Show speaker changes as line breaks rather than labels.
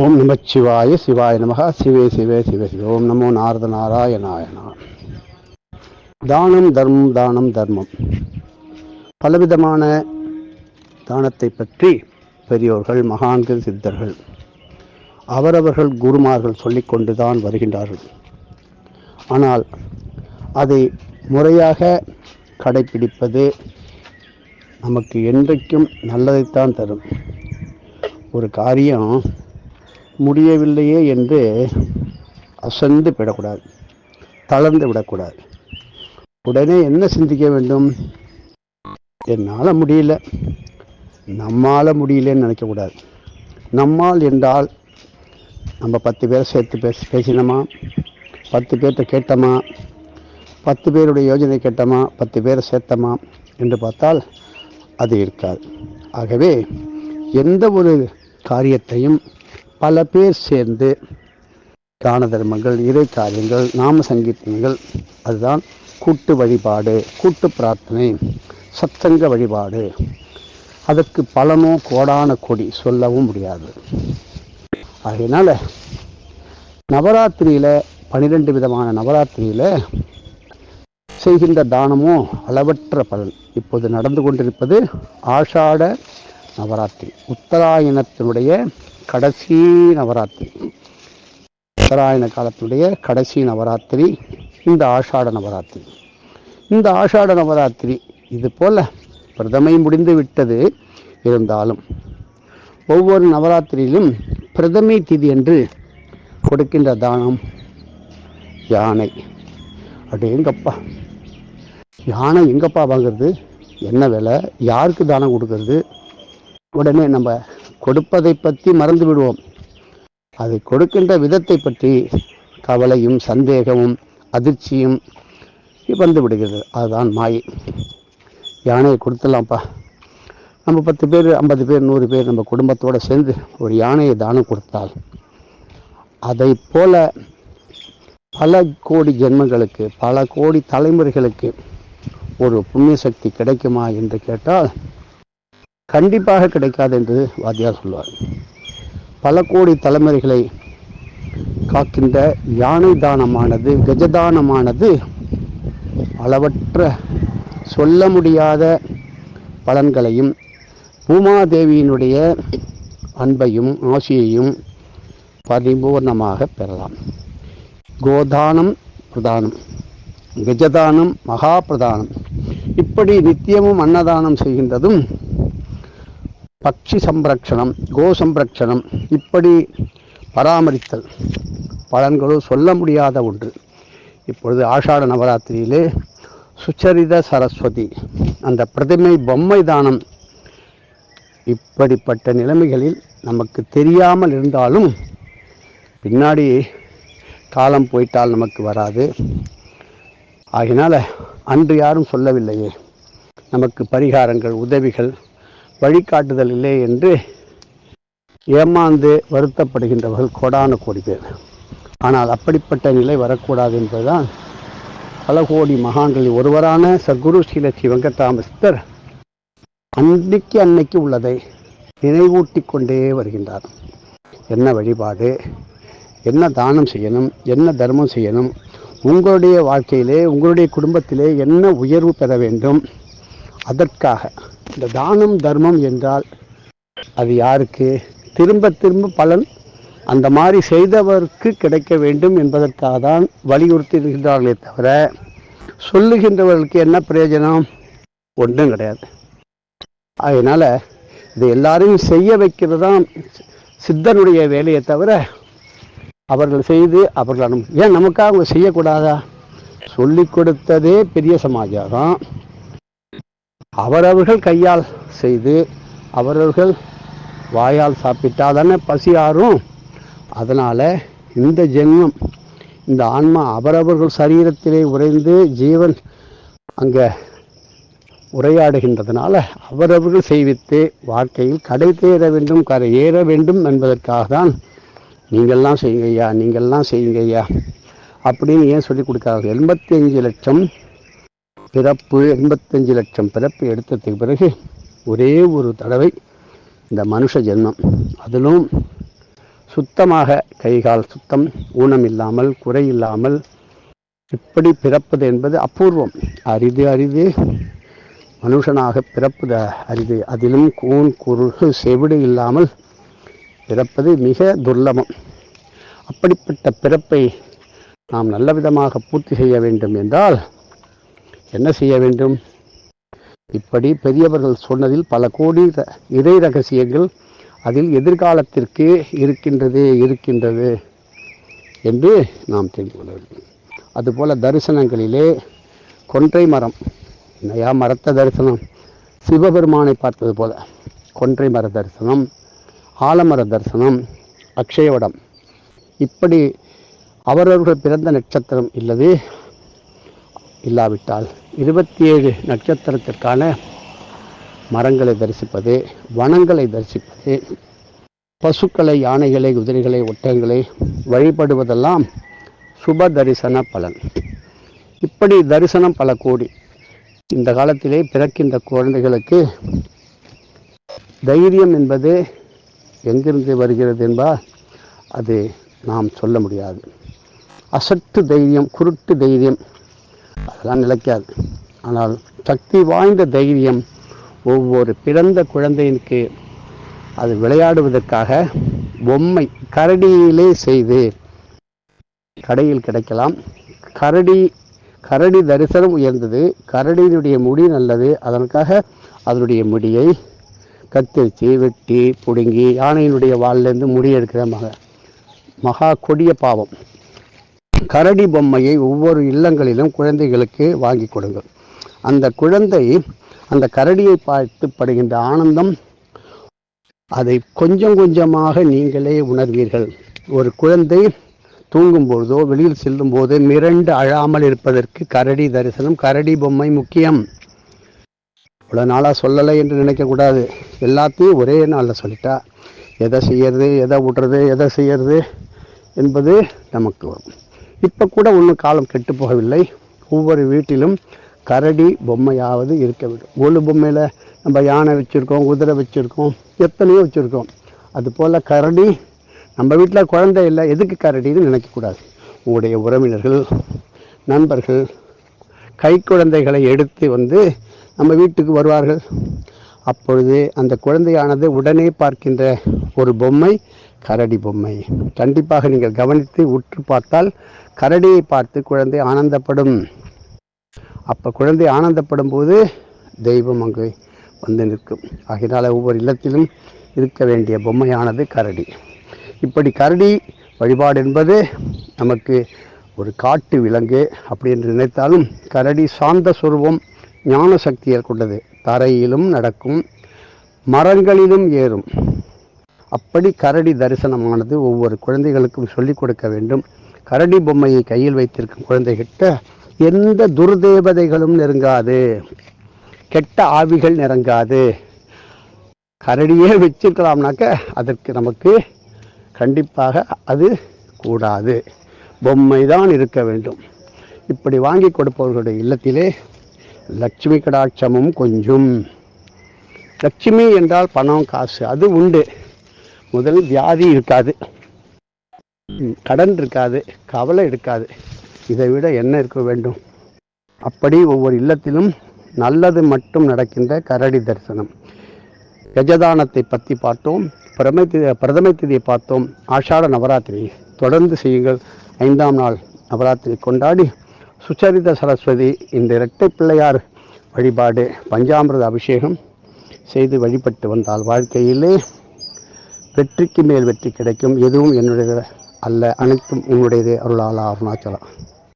ஓம் நமச்சிவாய சிவாய நமக. சிவே சிவே சிவே சிவ. ஓம் நமோ நாரத நாராயணாயனா தானம் தர்மம் தானம் தர்மம். பலவிதமான தானத்தை பற்றி பெரியோர்கள் மகான்கள் சித்தர்கள் அவரவர்கள் குருமார்கள் சொல்லிக்கொண்டு தான் வருகின்றார்கள். ஆனால் அதை முறையாக கடைபிடிப்பது நமக்கு என்றைக்கும் நல்லதைத்தான் தரும். ஒரு காரியம் முடியவில்லையே என்று அசந்து விடக்கூடாது தளர்ந்து விடக்கூடாது. உடனே என்ன சிந்திக்க வேண்டும்? என்னால் முடியல. நம்மால் முடியலன்னு நினைக்கக்கூடாது நம்மால் என்றால் நம்ம பத்து பேரை சேர்த்து பேச பேசினோமா? பத்து பேர்கிட்ட கேட்டோமா? பத்து பேருடைய யோஜனை கேட்டோமா? பத்து பேரை சேர்த்தோமா? என்று பார்த்தால் அது இருக்காது. ஆகவே எந்த ஒரு காரியத்தையும் பல பேர் சேர்ந்து தான தர்மங்கள் இறை காரியங்கள் நாம சங்கீர்த்தனங்கள் அதுதான் கூட்டு வழிபாடு கூட்டு பிரார்த்தனை சத்தங்க வழிபாடு. அதற்கு பலனோ கோடான கொடி சொல்லவும் முடியாது. அதனால் நவராத்திரியில் பனிரெண்டு விதமான நவராத்திரியில் செய்கின்ற தானமோ அளவற்ற பலன். இப்போது நடந்து கொண்டிருப்பது ஆஷாட நவராத்திரி உத்தராயணத்தினுடைய கடைசி நவராத்திரி. உத்தராயண காலத்தினுடைய கடைசி நவராத்திரி இந்த ஆஷாட நவராத்திரி. இந்த ஆஷாட நவராத்திரி இது போல் பிரதமை முடிந்து விட்டது இருந்தாலும் ஒவ்வொரு நவராத்திரியிலும் பிரதமை திதி என்று கொடுக்கின்ற தானம் யானை. அடேங்கப்பா யானை எங்கப்பா வாங்குறது? என்ன விலை? யாருக்கு தானம் கொடுக்கறது? உடனே நம்ம கொடுப்பதை பற்றி மறந்து விடுவோம் அதை கொடுக்கின்ற விதத்தை பற்றி கவலையும் சந்தேகமும் அதிர்ச்சியும் வந்து விடுகிறது அதுதான் மாயை. யானையை கொடுத்துடலாம்ப்பா. நம்ம பத்து பேர் ஐம்பது பேர் நூறு பேர் நம்ம குடும்பத்தோடு சேர்ந்து ஒரு யானையை தானம் கொடுத்தால் அதை போல பல கோடி ஜென்மங்களுக்கு பல கோடி தலைமுறைகளுக்கு ஒரு புண்ணிய சக்தி கிடைக்குமா என்று கேட்டால் கண்டிப்பாக கிடைக்காது என்று வாத்தியார் சொல்வார் பல கோடி தலைமுறைகளை காக்கின்ற யானை தானமானது கஜதானமானது அளவற்ற சொல்ல முடியாத பலன்களையும் பூமாதேவியினுடைய அன்பையும் ஆசியையும் பரிபூர்ணமாக பெறலாம். கோதானம் பிரதானம் கஜதானம் மகா பிரதானம் இப்படி நித்தியமும் அன்னதானம் செய்கின்றதும் பட்சி சம்ரக்ஷணம் கோ சம்ரக்ஷணம் இப்படி பராமரித்தல் பலன்களும் சொல்ல முடியாத ஒன்று. இப்பொழுது ஆஷாட நவராத்திரியிலே சுச்சரித சரஸ்வதி அந்த பிரதிமை பொம்மை தானம் இப்படிப்பட்ட நிலைமைகளில் நமக்கு தெரியாமல் இருந்தாலும் பின்னாடி காலம் போயிட்டால் நமக்கு வராது. ஆகினால அன்று யாரும் சொல்லவில்லையே. நமக்கு பரிகாரங்கள் உதவிகள் வழிகாட்டுதல் இல்லை என்று ஏமாந்து வருத்தப்படுகின்றவர்கள் கோடான கோடி பேர். ஆனால் அப்படிப்பட்ட நிலை வரக்கூடாது என்பதுதான் பல கோடி மகான்களில் ஒருவரான சத்குரு ஸ்ரீலட்சி வெங்கட்ராமஸ்தர் அன்னைக்கு அன்னைக்கு உள்ளதை நினைவூட்டி கொண்டே வருகின்றார். என்ன வழிபாடு? என்ன தானம் செய்யணும்? என்ன தர்மம் செய்யணும்? உங்களுடைய வாழ்க்கையிலே உங்களுடைய குடும்பத்திலே என்ன உயர்வு பெற வேண்டும்? அதற்காக இந்த தானம் தர்மம் என்றால் அது யாருக்கு? திரும்ப திரும்ப பலன் அந்த மாதிரி செய்தவருக்கு கிடைக்க வேண்டும் என்பதற்காக தான் வலியுறுத்துகின்றார்களே தவிர சொல்லுகின்றவர்களுக்கு என்ன பிரயோஜனம்? ஒன்றும் கிடையாது. அதனால் இது எல்லாரையும் செய்ய வைக்கிறது தான் சித்தனுடைய வேலையை தவிர அவர்கள் செய்து அவர்கள் அனு ஏன் நமக்காக அவங்க செய்யக்கூடாதா? சொல்லி கொடுத்ததே பெரிய சமாச்சாரம் அவரவர்கள் கையால் செய்து அவரவர்கள் வாயால் சாப்பிட்டால் தானே பசி ஆறும். அதனால் இந்த ஜென்மம் இந்த ஆன்மா அவரவர்கள் சரீரத்திலே உறைந்து ஜீவன் அங்கே உரையாடுகின்றதுனால அவரவர்கள் செய்வித்து வாழ்க்கையில் கடை தேர வேண்டும் கரை ஏற வேண்டும் என்பதற்காக தான் நீங்கள்லாம் செய்யுங்க ஐயா நீங்கள்லாம் செய்யுங்க ஐயா அப்படின்னு ஏன் சொல்லிக் கொடுக்காங்க எண்பத்தி அஞ்சு லட்சம் பிறப்பு எண்பத்தஞ்சு லட்சம் பிறப்பு எடுத்ததுக்கு பிறகு ஒரே ஒரு தடவை இந்த மனுஷ ஜென்மம். அதிலும் சுத்தமாக கைகால் சுத்தம் ஊனம் இல்லாமல் குறை இல்லாமல் இப்படி பிறப்பது என்பது அபூர்வம். அரிது அரிது மனுஷனாக பிறப்பது அரிது. அதிலும் கூன் குறுகு செவிடு இல்லாமல் பிறப்பது மிக துர்லபம். அப்படிப்பட்ட பிறப்பை நாம் நல்ல விதமாக பூர்த்தி செய்ய வேண்டும் என்றால் என்ன செய்ய வேண்டும்? இப்படி பெரியவர்கள் சொன்னதில் பல கோடி ர- இறை ரகசியங்கள் அதில் எதிர்காலத்திற்கு இருக்கின்றது இருக்கின்றது என்று நாம் தெரிந்து கொள்ள வேண்டும். அதுபோல் தரிசனங்களிலே கொன்றை மரம் நயா மரத்த தரிசனம்? சிவபெருமானை பார்த்தது போல கொன்றை மர தரிசனம் ஆலமர தரிசனம் அக்ஷயவடம். இப்படி அவரவர்கள் பிறந்த நட்சத்திரம் இல்லது இல்லாவிட்டால் இருபத்தி ஏழு நட்சத்திரத்திற்கான மரங்களை தரிசிப்பது வனங்களை தரிசிப்பது பசுக்களை யானைகளை குதிரைகளை ஒட்டகங்களை வழிபடுவதெல்லாம் சுப தரிசன பலன். இப்படி தரிசனம் பல கோடி. இந்த காலத்திலே பிறக்கின்ற குழந்தைகளுக்கு தைரியம் என்பது எங்கிருந்து வருகிறது என்பால் அது நாம் சொல்ல முடியாது. அசட்டு தைரியம் குருட்டு தைரியம் அதெல்லாம் நிலைக்காது. ஆனால் சக்தி வாய்ந்த தைரியம் ஒவ்வொரு பிறந்த குழந்தையினுக்கு அது விளையாடுவதற்காக பொம்மை கரடியிலே செய்து கடையில் கிடைக்கலாம். கரடி கரடி தரிசனம் உயர்ந்தது. கரடியினுடைய முடி நல்லது. அதற்காக அதனுடைய முடியை கத்திரிச்சு வெட்டி பிடுங்கி யானையினுடைய வாலிலேருந்து முடி எடுக்கிற மக மகா கொடிய பாவம். கரடி பொம்மையை ஒவ்வொரு இல்லங்களிலும் குழந்தைகளுக்கு வாங்கி கொடுங்கள். அந்த குழந்தை அந்த கரடியை பார்த்து படுகின்ற ஆனந்தம் அதை கொஞ்சம் கொஞ்சமாக நீங்களே உணர்வீர்கள். ஒரு குழந்தை தூங்கும் பொழுதோ வெளியில் செல்லும் போது மிரண்டு அழாமல் இருப்பதற்கு கரடி தரிசனம் கரடி பொம்மை முக்கியம். இவ்வளோ நாளாக சொல்லலை என்று நினைக்கக்கூடாது எல்லாத்தையும் ஒரே நாளில் சொல்லிட்டா எதை செய்யறது எதை விடுறது எதை செய்யறது என்பது நமக்கு வரும். இப்போ கூட ஒன்றும் காலம் கெட்டு போகவில்லை. ஒவ்வொரு வீட்டிலும் கரடி பொம்மையாவது இருக்க வேண்டும். ஒரு பொம்மையில் நம்ம யானை வச்சுருக்கோம் குதிரை வச்சுருக்கோம் எத்தனையோ வச்சுருக்கோம். அதுபோல் கரடி நம்ம வீட்டில் குழந்தை இல்லை எதுக்கு கரடின்னு நினைக்கக்கூடாது உங்களுடைய உறவினர்கள் நண்பர்கள் கை குழந்தைகளை எடுத்து வந்து நம்ம வீட்டுக்கு வருவார்கள். அப்பொழுது அந்த குழந்தையானது உடனே பார்க்கின்ற ஒரு பொம்மை கரடி பொம்மை. கண்டிப்பாக நீங்கள் கவனித்து உற்று பார்த்தால் கரடியை பார்த்து குழந்தை ஆனந்தப்படும். அப்போ குழந்தை ஆனந்தப்படும் போது தெய்வம் அங்கு வந்து நிற்கும். ஆகினால் ஒவ்வொரு இல்லத்திலும் இருக்க வேண்டிய பொம்மையானது கரடி. இப்படி கரடி வழிபாடு என்பது நமக்கு ஒரு காட்டு விலங்கு அப்படி என்று நினைத்தாலும் கரடி சாந்த சுரூபம் ஞான சக்தியை கொண்டது. தரையிலும் நடக்கும் மரங்களிலும் ஏறும். அப்படி கரடி தரிசனமானது ஒவ்வொரு குழந்தைகளுக்கும் சொல்லிக் கொடுக்க வேண்டும். கரடி பொம்மையை கையில் வைத்திருக்கும் குழந்தைகிட்ட எந்த துர்தேவதைகளும் நெருங்காது. கெட்ட ஆவிகள் நெருங்காது. கரடியே வச்சிருக்கலாம்னாக்க அதற்கு நமக்கு கண்டிப்பாக அது கூடாது. பொம்மை தான் இருக்க வேண்டும். இப்படி வாங்கி கொடுப்பவர்களுடைய இல்லத்திலே லட்சுமி கடாட்சமும் கொஞ்சம். லட்சுமி என்றால் பணம் காசு அது உண்டு. முதல் வியாதி இருக்காது. கடன் இருக்காது கவலை இருக்காது இதை விட என்ன இருக்க வேண்டும்? அப்படி ஒவ்வொரு இல்லத்திலும் நல்லது மட்டும் நடக்கின்ற கரடி தரிசனம். கஜதானத்தை பற்றி பார்த்தோம் பிரமை பிரதமை திதியை பார்த்தோம் ஆஷாட நவராத்திரி. தொடர்ந்து செய்யுங்கள். ஐந்தாம் நாள் நவராத்திரி கொண்டாடி சுச்சரித சரஸ்வதி இந்த இரட்டை பிள்ளையார் வழிபாடு பஞ்சாமிரத அபிஷேகம் செய்து வழிபட்டு வந்தால் வாழ்க்கையிலே வெற்றிக்கு மேல் வெற்றி கிடைக்கும். எதுவும் என்னுடைய அல்ல அனைத்தும் உன்னுடையதே அருளாளா அருணாச்சலம்